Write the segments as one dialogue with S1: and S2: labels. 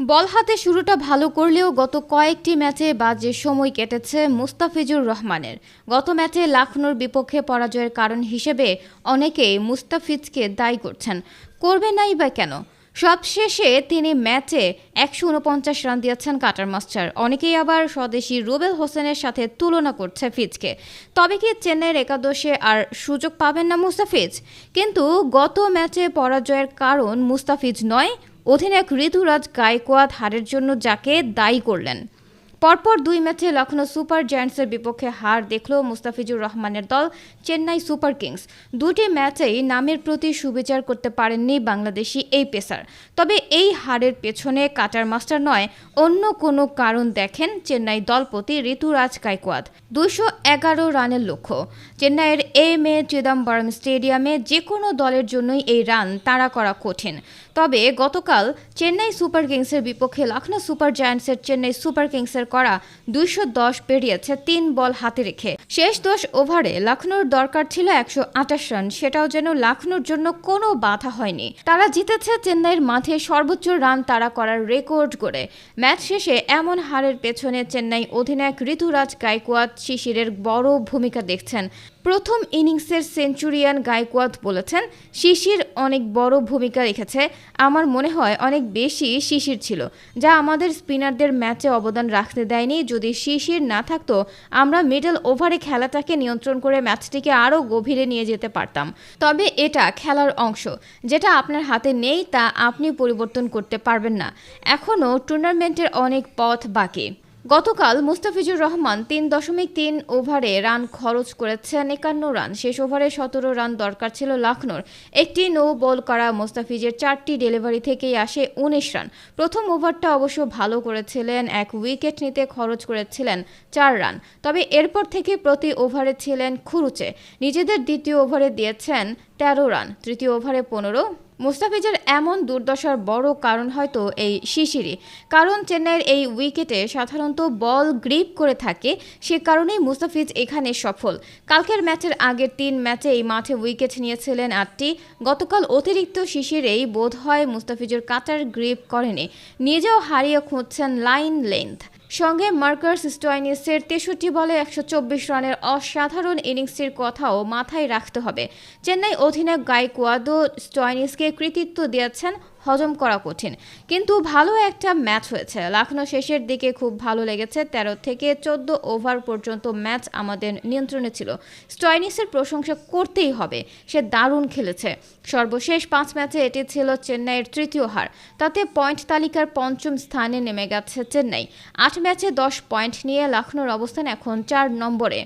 S1: বল হাতে শুরুটা ভালো করলেও গত কয়েকটি ম্যাচে বাজে সময় কেটেছে মুস্তাফিজুর রহমানের। গত ম্যাচে লাখনৌর বিপক্ষে পরাজয়ের কারণ হিসেবে অনেকেই মুস্তাফিজকে দায়ী করছেন। করবে নাই বা কেন? সবশেষে তিনি ম্যাচে একশো উনপঞ্চাশ রান দিয়েছেন কাটার মাস্টার। অনেকেই আবার স্বদেশি রুবেল হোসেনের সাথে তুলনা করছে ফিজকে। তবে কি চেন্নাইয়ের একাদশে আর সুযোগ পাবেন না মুস্তাফিজ? কিন্তু গত ম্যাচে পরাজয়ের কারণ মুস্তাফিজ নয় অধিনায়ক ঋতুরাজ গায়কোয়াদ হারের জন্য যাকে দায়ী করলেন। পরপর দুই ম্যাচে লখনৌ সুপার জায়ান্টসের বিপক্ষে হার দেখল মুস্তাফিজুর রহমানের দল চেন্নাই সুপার কিংস। দুটি ম্যাচেই নামের প্রতি সুবিচার করতে পারেননি বাংলাদেশি এই পেসার। তবে এই হারের পেছনে কাটার মাস্টার নয়, অন্য কোনো কারণ দেখেন চেন্নাই দলপতি ঋতুরাজ গায়কোয়াদ দুশো এগারো রানের লক্ষ্য। চেন্নাইয়ের এম এ চিদম্বরম স্টেডিয়ামে যে কোনো দলের জন্যই এই রান তাড়া করা কঠিন। তবে গতকাল চেন্নাই সুপার কিংসের বিপক্ষে লখনৌ সুপার জায়ান্টসের চেন্নাই সুপার কিংসের করা দুইশো দশ পেরিয়েছে তিন বল হাতে রেখে। শেষ দশ ওভারে লখনৌর দরকার ছিল একশো আঠাশ রান। সেটাও যেন লখনৌর জন্য কোনো বাধা হয়নি। তারা জিতেছে চেন্নাইয়ের মাঠে সর্বোচ্চ রান তারা করার রেকর্ড করে ম্যাচ শেষে এমন হারের পেছনে চেন্নাই অধিনায়ক ঋতুরাজ গায়কোয়াদ শিশিরের বড় ভূমিকা দেখছেন প্রথম ইনিংসের সেঞ্চুরিয়ান গায়কোয়াদ বলেছেন, শিশির অনেক বড় ভূমিকা রেখেছে। আমার মনে হয় অনেক বেশি শিশির ছিল, যা আমাদের স্পিনারদের ম্যাচে অবদান রাখতে দেয়নি। যদি শিশির না থাকতো, আমরা মিডল ওভারে খেলাটাকে নিয়ন্ত্রণ করে ম্যাচটিকে আরও গভীরে নিয়ে যেতে পারতাম। তবে এটা খেলার অংশ, যেটা আপনার হাতে নেই তা আপনি পরিবর্তন করতে পারবেন না। এখনও টুর্নামেন্টের অনেক পথ বাকি। গতকাল মুস্তাফিজুর রহমান তিন দশমিক তিন ওভারে রান খরচ করেছেন একান্ন রান। শেষ ওভারে সতেরো রান দরকার ছিল লখনৌর। একটি নো বল করা মুস্তাফিজের চারটি ডেলিভারি থেকেই আসে উনিশ রান। প্রথম ওভারটা অবশ্য ভালো করেছিলেন, এক উইকেট নিতে খরচ করেছিলেন চার রান। তবে এরপর থেকে প্রতি ওভারে ছিলেন খুরুচে। নিজেদের দ্বিতীয় ওভারে দিয়েছেন তেরো রান। তৃতীয় ওভারে পনেরো মুস্তাফিজের এমন দুর্দশার বড় কারণ হয়তো এই শিশিরই। কারণ চেন্নাইয়ের এই উইকেটে সাধারণত বল গ্রিপ করে থাকে, সে কারণেই মুস্তাফিজ এখানে সফল। কালকের ম্যাচের আগের তিন ম্যাচে এই মাঠে উইকেট নিয়েছিলেন আটটি। গতকাল অতিরিক্ত শিশিরেই বোধ হয় মুস্তাফিজের কাটার গ্রিপ করেনি। নিজেও হারিয়ে খুঁজছেন লাইন লেন্থ। সঙ্গে মার্কার্স স্টয়নিসের তেষট্টি বলে একশো চব্বিশ রানের অসাধারণ ইনিংসের কথাও মাথায় রাখতে হবে। চেন্নাই অধিনায়ক গায়কোয়াদও স্টয়নিসকে কৃতিত্ব দিয়েছেন হজম করা কঠিন। কিন্তু ভালো একটা ম্যাচ হয়েছে। লখনৌ শেষের দিকে খুব ভালো লেগেছে। তেরো থেকে চোদ্দ ওভার পর্যন্ত ম্যাচ আমাদের নিয়ন্ত্রণে ছিল। স্টয়নিসের প্রশংসা করতেই হবে। সে দারুণ খেলেছে। সর্বশেষ পাঁচ ম্যাচে এটি ছিল চেন্নাইয়ের তৃতীয় হার। তাতে পয়েন্ট তালিকার পঞ্চম স্থানে নেমে গেছে চেন্নাই। আট ম্যাচে দশ পয়েন্ট নিয়ে লখনৌর অবস্থান এখন চার নম্বরে।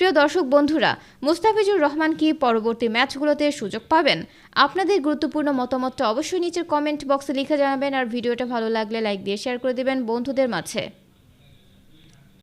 S1: প্রিয় দর্শক বন্ধুরা, মুস্তাফিজুর রহমান কি পরবর্তী ম্যাচগুলোতে সুযোগ পাবেন? আপনাদের গুরুত্বপূর্ণ মতামতটা অবশ্যই নিচের কমেন্ট বক্সে লিখে জানাবেন, আর ভিডিওটা ভালো লাগলে লাইক দিয়ে শেয়ার করে দেবেন বন্ধুদের মাঝে।